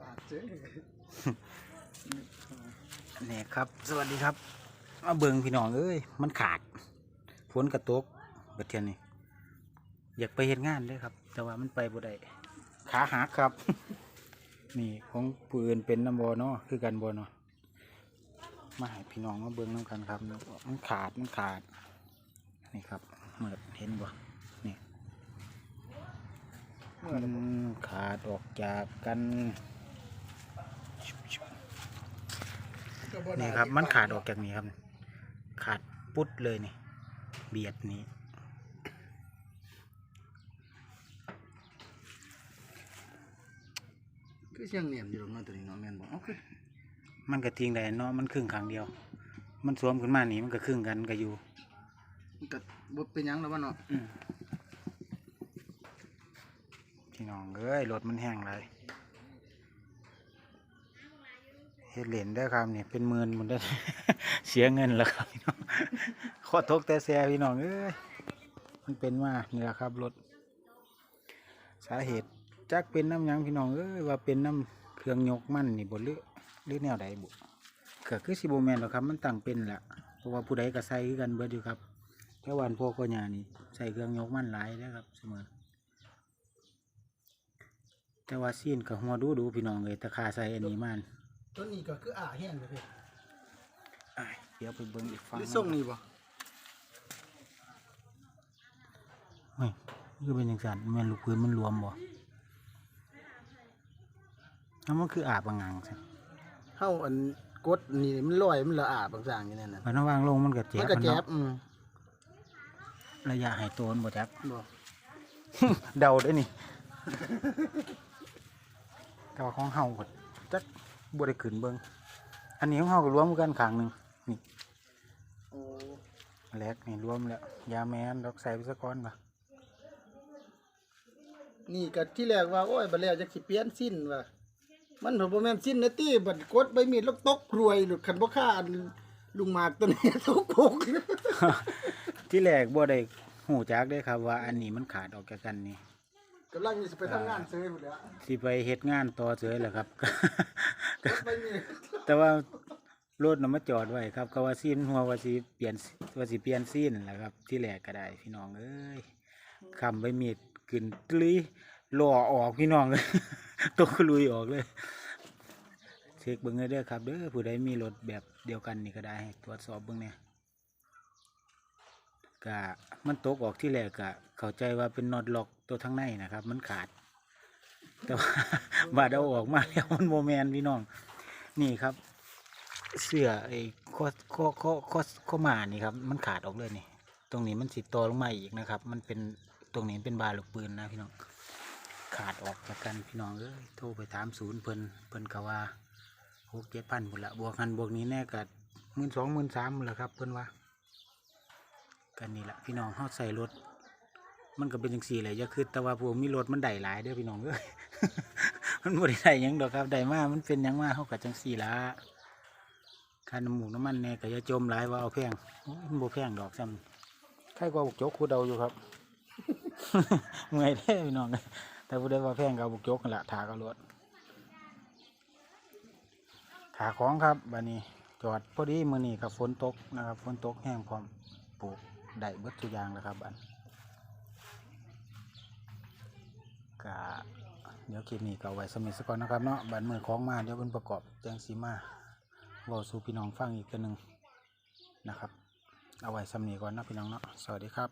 ปากเจ๊นี่ครับ สวัสดีครับมาเบิงพี่น้องเอ้ยมันขาดฝนกระตกเบัดเทียนนี่อยากไปเฮ็ดงานเด้วยครับ แต่ว่ามันไปบ่ได้ขาหักครับ นี่ของปืนเป็นน้ำบอเนาะคือกันบอเนาะมาให้พี่น้องมาเบิ่งน้ำกันครับมันขาดมันขาด นี่ครับเมื่อเห็นบ่ มื่อมันขาดออกจากกัน นี่ครับ มันขาดออกจากนี้ครับ ขาดปุ๊ดเลยนี่ เบียดนี้คือเชียงเหนียมอยู่ตรงนั้นตัวนี้เนาะแม่นบอกเอ้าคือมันก็ทิ้งได้เนาะมันครึ่งครั้งเดียว มันสวมขึ้นมานี่มันก็ครึ่งกันก็อยู่มันก็บ่เป็นหยังแล้ววะเนาะอืม พี่น้องเอ้ยรถมันแห้งไรเฮ็ดเหรียญได้ครับเนี่ยเป็นหมื่นหมดได้เสียเงินแล้วครับพี่น้องขอทกแต่แซ่พี่น้องเอ้ยมันเป็นว่านี่แหละครับรถสาเหตุจักเป็นน้ำยังพี่น้องเอ้ยว่าเป็นน้ำเครื่องยกมั่นนี่บนหรือหรือแนวใดบุก็คือสิบแมนหรอครับมันตั้งเป็นแหละเพราะว่าผู้ใดก็ใส่กันเบิดอยู่ครับแค่วันพวกก็ยานี่ใส่เครื่องยกมั่นหลายนะครับเสมอ แต่ว่าซีนกับหัวดูดูพี่น้องเลยตะคาใส่อันนี้มันตัวนี้ก็คืออ่าแห้งเลยพี่อ้ายเดี๋ยวไปเบิ่งอีกฝั่งหรือส่งนี่บ่เฮ้ยนี่คือเป็นยังสันแม่นลูกพื้นมันรวมบ่แล้วมันคืออาบางงังใช่เฮาอันกดนี่มันลอยมันละอาบางอย่างอยู่นั่นน่ะมันวางลงมันก็เจ็มับนก็มันแจ๊เนาะบอืมระยะหายตัวมันบ่จักบ่ เดาได้นี่ แต่ว่าของเฮาก็จักบ่ได้ขึ้นเบิ่งอันนี้ของเฮาก็รวมกันข้างหนึงนี่โอ้แลกนี่รวมแล้วยาแมนดอกใส่ไปสักก้อนป่ะนี่ก็ที่แรกว่าโอ้ยบัดแล้วจะสิเปลี่ยนสิ้นว่ะมันบ่แม่นสิ้นนะติบัดกดใบมีดแล้วตกรวยหลุดคันบ่ฆ่าอันลุงหมากตัวนี้ตกโกกที่แรกบ่ได้หูจักได้ครับว่าอันนี้มันขาดออกจากกันนี่ กำลังสิไปทำงานเซยหมดแล้วสิไปเฮ็ดงานต่อเฉยแหละครับกดใบมีดแต่ว่ารถน่ะมาจอดไว้ครับก็ว่าซีนหัวว่าสิเปลี่ยนว่าสิเปลี่ยนซีนแหละครับ ที่แรกก็ได้พี่น้องเอ้ยคำไปมีดขึ้นตลีหล่อออกพี่น้องเลย ตกลุยออกเลยเช็คเบิ่งให้เด้อครับเด้อผู้ใดมีรถแบบเดียวกันนี่ก็ได้ให้ตรวจสอบเบิ่งเนี่ย กะมันตกออกที่แรกกะเข้าใจว่าเป็นน็อตล็อกตัวทั้งในนะครับ มันขาด แต่ว่าบาดเอาออกมาแล้วมันโมแมนพี่น้อง นี่ครับ เสื้อไอ้ข้อข้อข้อข้อข้อหมานี่ครับ มันขาดออกเลยนี่ ตรงนี้มันสิตอลงมาอีกนะครับ มันเป็นตรงนี้เป็นบาลูกปืนนะพี่น้อง ขาดออกจากกันพี่น้องเอ้ยโทรไปถามศูนย์เพิ่นเพิ่นก็ว่าหกเจ็ดพันหมดละบวกกันบวกนี้แน่กัดหมื่นสองหมื่นสามหมดละครับเพิ่นว่า กันนี่แหละพี่น้องเฮาใส่รถ มันก็เป็นจังสี่เลยอย่าคือแต่ว่าพวกมีรถมันได้หลายเด้อพี่น้องเอ้ยมันบ่ได้ได้หยังดอกครับได้มามันเป็นหยังมาเฮาก็จังสี่ละค่าน้ำหมูน้ำมันแน่ก็อย่าจมหลายว่าเอาแพงโอ้ยมันบ่แพงดอกซ้ำใครกว่าบุกโจกคูเดาอยู่ครับ เมื่อยเด้อพี่น้องแต่ผู้ใดว่าแพงก็เอาบุกโจกนั่นแหละถากเอารถถาของครับบัดนี้จอดพอดีมื้อนี้กับฝนตกนะครับฝนตกแห้งพร้อมปลูก ได้เบิดทุกอย่างแล้วครับอันกะเดี๋ยวคลิปนี้ก็เอาไว้สมิสก่อนนะครับเนาะบันมือของมาเดี๋ยวเป็นประกอบแจงสีมาเว่าสู่พี่น้องฟังอีกตัวหนึ่งนะครับ เอาไว้สำนีก่อนนะพี่น้องเนาะสวัสดีครับ